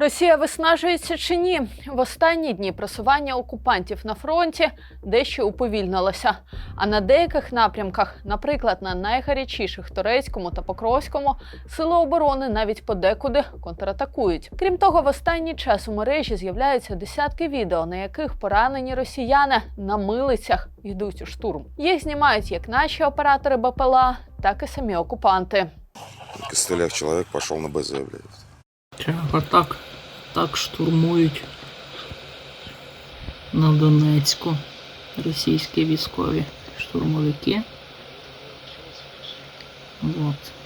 Росія виснажується чи ні? В останні дні просування окупантів на фронті дещо уповільнилося. А на деяких напрямках, наприклад, на найгарячіших Торецькому та Покровському, сили оборони навіть подекуди контратакують. Крім того, в останній час у мережі з'являються десятки відео, на яких поранені росіяни на милицях йдуть у штурм. Їх знімають як наші оператори БПЛА, так і самі окупанти. Костыляв человек пошел на БЗ, блядь. Чого так, так штурмують на Донецьку російські військові штурмовики. От.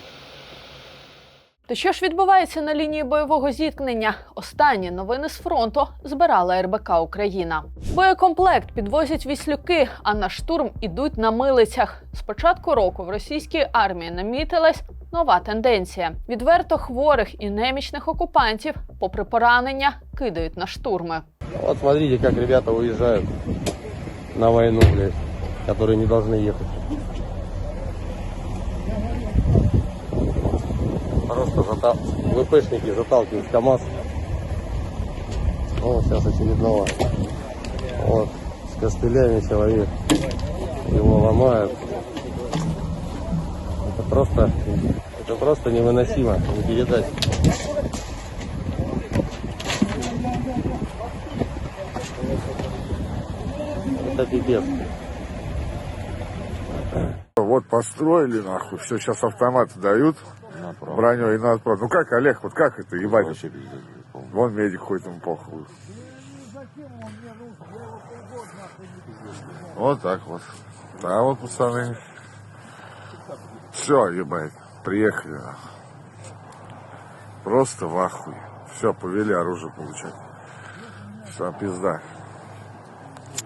То що ж відбувається на лінії бойового зіткнення? Останні новини з фронту збирала РБК Україна. Боєкомплект підвозять віслюки, а на штурм ідуть на милицях. З початку року в російській армії намітилась нова тенденція: відверто хворих і немічних окупантів, попри поранення, кидають на штурми. Вот смотрите, как ребята уезжают на войну, блядь, которые не должны ехать. Просто зата... ВПшники заталкивают КАМАЗ. О, сейчас очередного. Вот, с костылями человек. Его ломают. Это просто, это просто невыносимо, не передать. Это пипец. Вот построили, нахуй, все, сейчас автоматы дают, броню и надо просто. Ну как, Олег, вот как это, ебать? Вон медик ходит, ему похуй. Вот так вот. Да, вот, пацаны. Все, ебать, приехали. Просто в ахуе. Все, повели оружие получать. Все, пизда.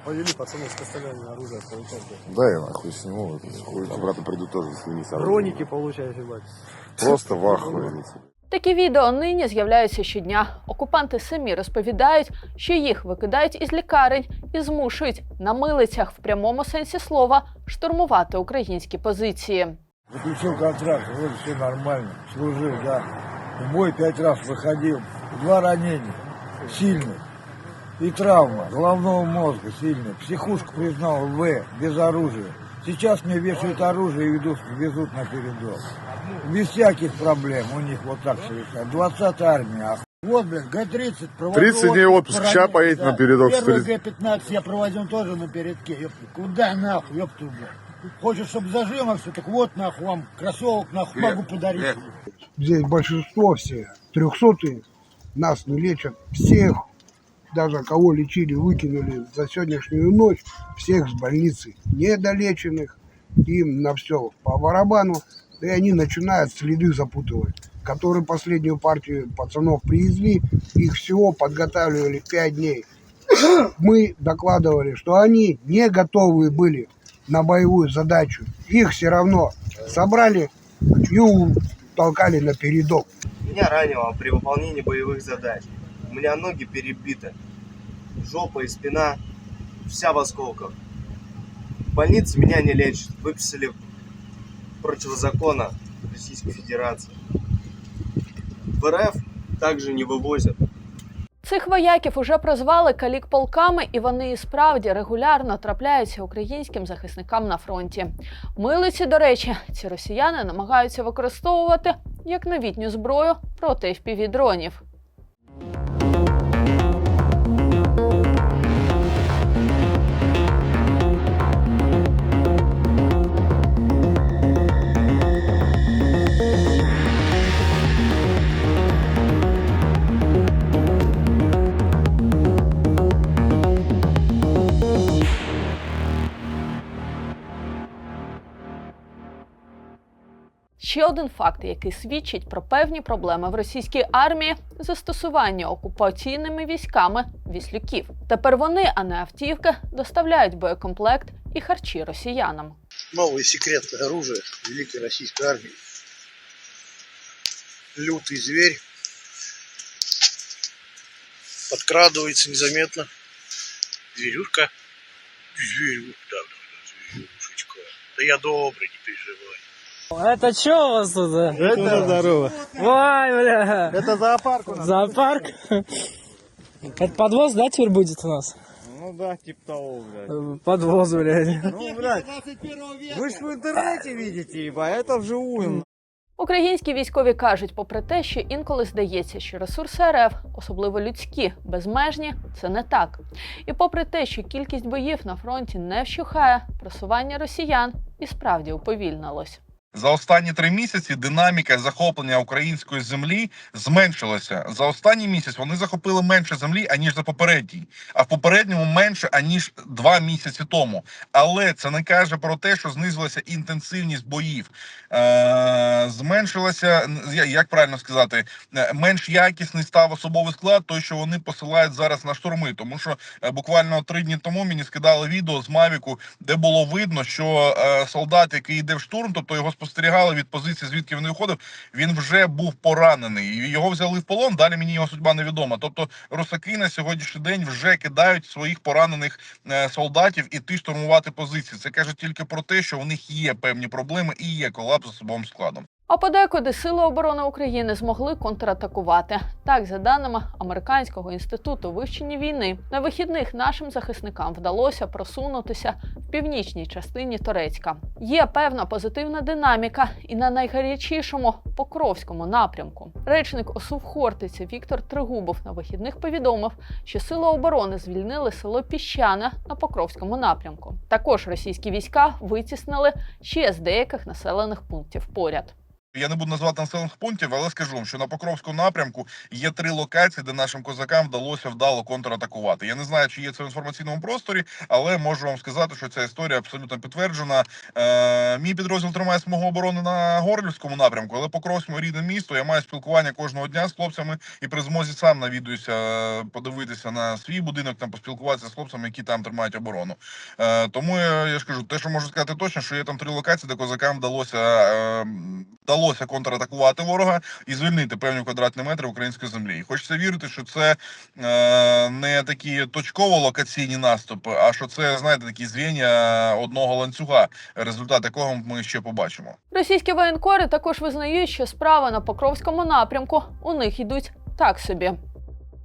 Повели пацаны с костылями оружие получать. Да я нахуй сниму. Обратно приду тоже с ними Броники получать, ебать. Просто в ахуе. Такі відео нині з'являються щодня. Окупанти самі розповідають, що їх викидають із лікарень і змушують на милицях в прямому сенсі слова штурмувати українські позиції. Заключил контракт, вроде все нормально. Служил, да. В бой пять раз выходил. Два ранения. Сильных. И травма головного мозга сильная. Психушку признал В, без оружия. Сейчас мне вешают оружие и ведут, везут на передок. Без всяких проблем у них вот так совершают. 20 армия, ах. Вот, блин, Г-30 проводил 30 дней отпуск, отпуск. ща поедет на передок. Первый 30. Г-15 я проводил тоже на передке. Ёпта, Куда нахуй, ёпта, блядь. Хочешь, чтобы зажимо все, так вот нахуй вам кроссовок нахуй могу подарить. Здесь большинство все трехсотые нас не лечат. Всех, даже кого лечили, выкинули за сегодняшнюю ночь. Всех с больницы недолеченных. Им на все по барабану. И они начинают следы запутывать. Которые последнюю партию пацанов привезли, их всего подготавливали 5 дней. Мы докладывали, что они не готовы были на боевую задачу. Их все равно собрали и толкали на передок. Меня ранило при выполнении боевых задач. У меня ноги перебиты. Жопа и спина вся в осколках. В больнице меня не лечат. Выписали противозакона Российской Федерации. В РФ также не вывозят. Цих вояків уже прозвали калік-полками, і вони і справді регулярно трапляються українським захисникам на фронті. Милиці, до речі, ці росіяни намагаються використовувати як новітню зброю проти FPV-дронів. Ще один факт, який свідчить про певні проблеми в російській армії застосування окупаційними військами віслюків. Тепер вони, а не автівки, доставляють боєкомплект і харчі росіянам. Новый секретное оружие Великой Российской армии. Лютый зверь. Подкрадывается незаметно. Зверюшка. Зверю. Да, да, да, зверюшечка. Да я добрый, не переживай. Это что у вас тут? Это здорово. Ой, бля. Это зоопарк у нас. Зоопарк? Это подвоз, да, теперь будет у нас? Ну да, типа того, блядь. Подвоз, блядь. Ну, блядь, вы ж в интернете видите, ибо это вживую. Українські військові кажуть, попри те, що інколи здається, що ресурси РФ, особливо людські, безмежні, це не так. І попри те, що кількість боїв на фронті не вщухає, просування росіян і справді уповільнилось. За останні три місяці динаміка захоплення української землі зменшилася. За останній місяць вони захопили менше землі аніж за попередній, а в попередньому менше аніж два місяці тому. Але це не каже про те, що знизилася інтенсивність боїв. Е, зменшилася як правильно сказати, е, менш якісний став особовий склад, той, що вони посилають зараз на штурми. Тому що е, буквально три дні тому мені скидали відео з Мавіку, де було видно, що е, солдат, який йде в штурм, тобто його спостерігали від позиції, звідки він виходив, він вже був поранений. І його взяли в полон. Далі мені його судьба невідома. Тобто русаки на сьогоднішній день вже кидають своїх поранених солдатів солдатів іти штурмувати позиції. Це каже тільки про те, що у них є певні проблеми і є колапс особовим складом. А подекуди Сили оборони України змогли контратакувати. Так, за даними Американського інституту вивчення війни, на вихідних нашим захисникам вдалося просунутися в північній частині Торецька. Є певна позитивна динаміка і на найгарячішому Покровському напрямку. Речник ОСУВ Хортиці Віктор Тригубов на вихідних повідомив, що Сили оборони звільнили село Піщане на Покровському напрямку. Також російські війська витіснили ще з деяких населених пунктів поряд. Я не буду назвати населених пунктів, але скажу вам, що на Покровському напрямку є три локації, де нашим козакам вдалося вдало контратакувати. Я не знаю, чи є це в інформаційному просторі, але можу вам сказати, що ця історія абсолютно підтверджена. Е, мій підрозділ тримає смугу оборони на Горлівському напрямку, але Покровському рідне місто. Я маю спілкування кожного дня з хлопцями і при змозі сам навідуюся подивитися на свій будинок, там поспілкуватися з хлопцями, які там тримають оборону. Е, тому я, я ж кажу, те, що можу сказати точно, що є там три локації, де козакам вдалося е, вдалося контратакувати ворога і звільнити певні квадратні метри української землі. І хочеться вірити, що це е, не такі точково локаційні наступи, а що це знаєте такі звіння одного ланцюга, результат якого ми ще побачимо. Російські воєнкори також визнають, що справи на Покровському напрямку у них йдуть так собі.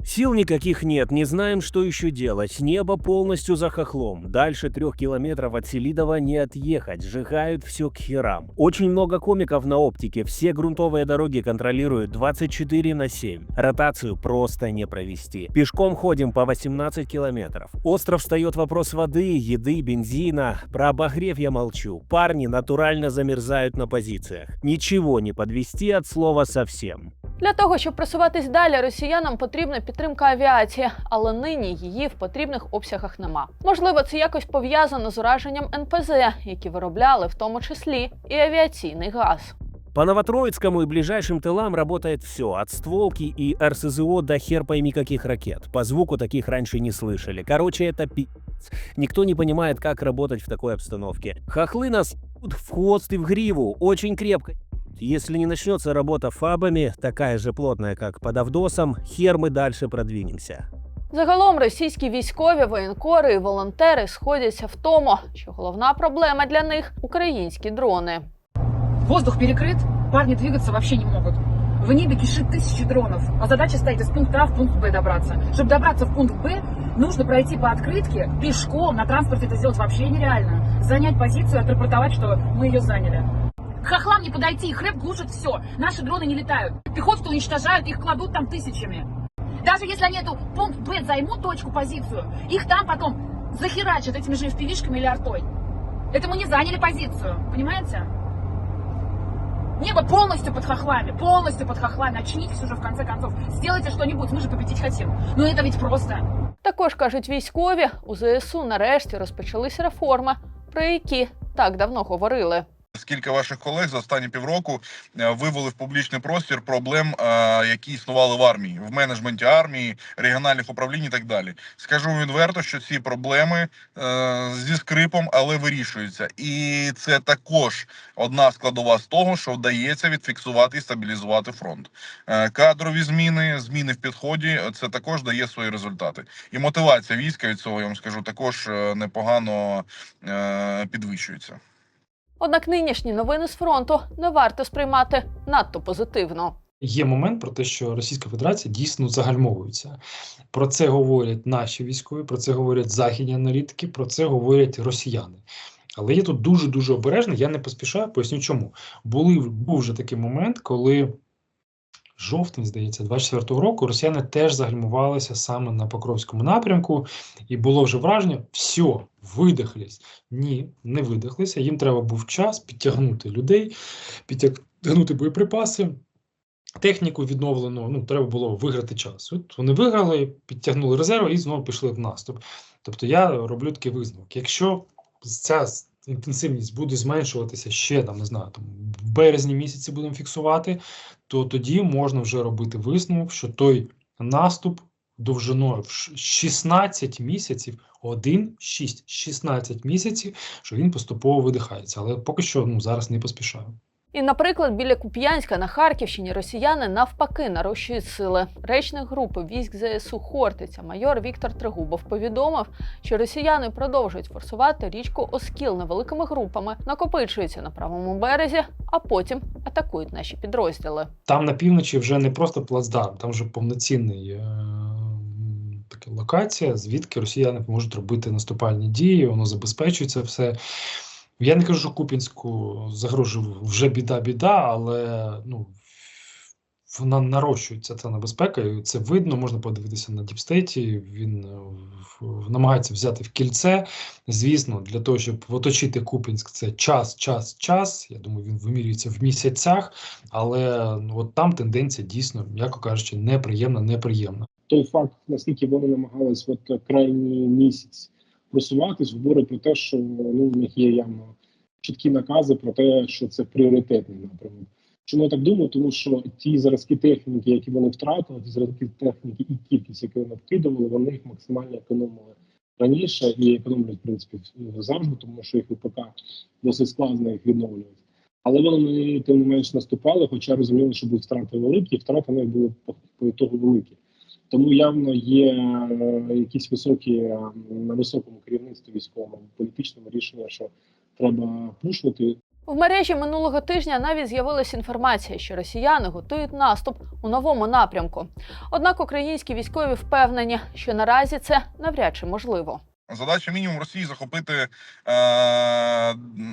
Сил никаких нет, не знаем, что еще делать. Небо полностью за хохлом. Дальше трех километров от Селидова не отъехать. Сжигают все к херам. Очень много комиков на оптике. Все грунтовые дороги контролируют 24 на 7. Ротацию просто не провести. Пешком ходим по 18 километров. Остров встает вопрос воды, еды, бензина. Про обогрев я молчу. Парни натурально замерзают на позициях. Ничего не подвести от слова совсем. Для того, щоб просуватись далі, росіянам потрібна підтримка авіації, але нині її в потрібних обсягах нема. Можливо, це якось пов'язано з ураженням НПЗ, які виробляли в тому числі і авіаційний газ. По Новотроицкому и ближайшим тылам работает все, от стволки и РСЗО до хер пойми каких ракет. По звуку таких раньше не слышали. Короче, это пи***ц. Никто не понимает, как работать в такой обстановке. Хохлы нас ебут в хвост и в гриву, очень крепко. Если не начнется работа фабами, такая же плотная, как под Авдосом, хер мы дальше продвинемся. Загалом російські військові, воєнкори і волонтери сходяться в тому, що головна проблема для них українські дрони. Воздух перекрыт, парни двигаться вообще не могут. В небе кишит тысячи дронов, а задача стоит из пункта А в пункт Б добраться. Чтобы добраться в пункт Б, нужно пройти по открытке, пешком, на транспорте это сделать вообще нереально. Занять позицию, отрапортовать, что мы ее заняли. К хохлам не подойти, их рэп глушит все. Наши дроны не летают. Пехоту уничтожают, их кладут там тысячами. Даже если они эту пункт Б займут точку, позицию, их там потом захерачат этими же FPV-шками или артой. Это мы не заняли позицию, понимаете? Небо полностью под хохлами, полностью под хохлами. Очнитесь уже в конце концов. Сделайте что-нибудь, мы же победить хотим. Но это ведь просто. Також кажуть військові, у ЗСУ нарешті розпочались реформи, про які так давно говорили. Скільки ваших колег за останні півроку е, вивели в публічний простір проблем, е, які існували в армії, в менеджменті армії, регіональних управлінь і так далі. Скажу відверто, що ці проблеми е, зі скрипом, але вирішуються, і це також одна складова з того, що вдається відфіксувати і стабілізувати фронт. Кадрові зміни, зміни в підході, це також дає свої результати. І мотивація війська від цього я вам скажу також непогано підвищується. Однак нинішні новини з фронту не варто сприймати надто позитивно. Є момент про те, що Російська Федерація дійсно загальмовується. Про це говорять наші військові, про це говорять західні аналітики, про це говорять росіяни. Але я тут дуже дуже обережний, я не поспішаю, поясню чому. Були, був вже такий момент, коли жовтень, здається, 24-го року росіяни теж загальмувалися саме на Покровському напрямку, і було вже враження, все, видихлись. Ні, не видихлися. Їм треба був час підтягнути людей, підтягнути боєприпаси. Техніку відновлено, ну треба було виграти час. От вони виграли, підтягнули резерви і знову пішли в наступ. Тобто я роблю такий висновок. Якщо ця інтенсивність буде зменшуватися ще там, не знаю, там в березні місяці будемо фіксувати, то тоді можна вже робити висновок, що той наступ довжиною в 16 місяців, 1, 6, 16 місяців, що він поступово видихається. Але поки що ну, зараз не поспішаю. І, наприклад, біля Куп'янська на Харківщині росіяни навпаки нарощують сили. Речник групи військ ЗСУ Хортиця, майор Віктор Тригубов повідомив, що росіяни продовжують форсувати річку Оскіл невеликими групами, накопичуються на правому березі, а потім атакують наші підрозділи. Там на півночі вже не просто плацдарм, там вже повноцінний е- локація, звідки росіяни можуть робити наступальні дії, воно забезпечується все. Я не кажу, що Купінську загрожує вже біда-біда, але ну, вона нарощується ця небезпека, і це видно, можна подивитися на діпстейті. Він е, намагається взяти в кільце. Звісно, для того, щоб оточити Купінськ, це час, час, час. Я думаю, він вимірюється в місяцях, але ну, от там тенденція дійсно, м'яко кажучи, неприємна, неприємна. той факт, наскільки вони намагались от крайній місяць просуватись, говорить про те, що ну в них є явно чіткі накази про те, що це пріоритетний напрямок. Чому я так думаю? Тому що ті зразки техніки, які вони втратили, ті зразки техніки і кількість, яку вони вкидували, вони їх максимально економили раніше і економлять в принципі завжди, тому що їх ВПК досить складно їх відновлювати. Але вони тим не менш наступали, хоча розуміли, що будуть втрати великі, і втрати в них були по, по ітогу великі. Тому явно є е, якісь високі е, на високому керівництві військовому політичному рішення, що треба пушнути. В мережі минулого тижня навіть з'явилася інформація, що росіяни готують наступ у новому напрямку. Однак українські військові впевнені, що наразі це навряд чи можливо. Задача мінімум Росії захопити е,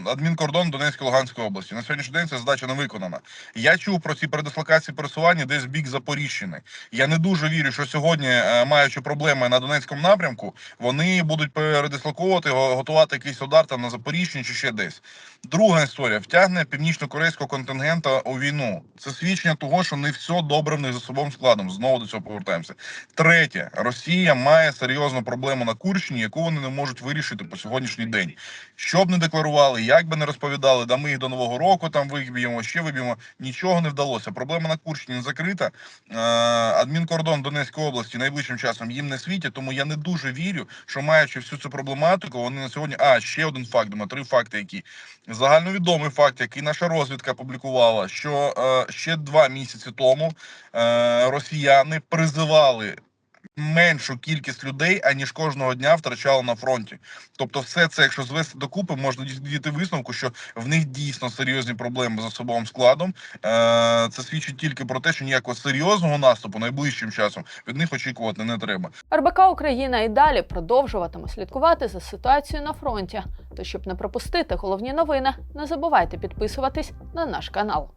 адмінкордон Донецької Луганської області. На сьогоднішній день ця задача не виконана. Я чув про ці передислокації пересування десь в бік Запоріжжини. Я не дуже вірю, що сьогодні, е, маючи проблеми на Донецькому напрямку, вони будуть передислоковувати, го- готувати якийсь удар там на Запоріжжині чи ще десь. Друга історія втягне північно-корейського контингента у війну. Це свідчення того, що не все добре в них за собою складом. Знову до цього повертаємося. Третє, Росія має серйозну проблему на Курщині, яку вони не можуть вирішити по сьогоднішній день. Що б не декларували, як би не розповідали, да ми їх до нового року там виб'ємо, ще виб'ємо. Нічого не вдалося. Проблема на Курщині закрита. Е, адмінкордон Донецької області найближчим часом їм не світять, тому я не дуже вірю, що маючи всю цю проблематику, вони на сьогодні. А ще один факт, думаю, три факти, які загальновідомий факт, який наша розвідка публікувала, що е, ще два місяці тому е, росіяни призивали меншу кількість людей, аніж кожного дня втрачали на фронті. Тобто, все це, якщо звести докупи, можна дійти висновку, що в них дійсно серйозні проблеми з особовим складом. Е, це свідчить тільки про те, що ніякого серйозного наступу найближчим часом від них очікувати не треба. РБК Україна і далі продовжуватиме слідкувати за ситуацією на фронті. То щоб не пропустити головні новини, не забувайте підписуватись на наш канал.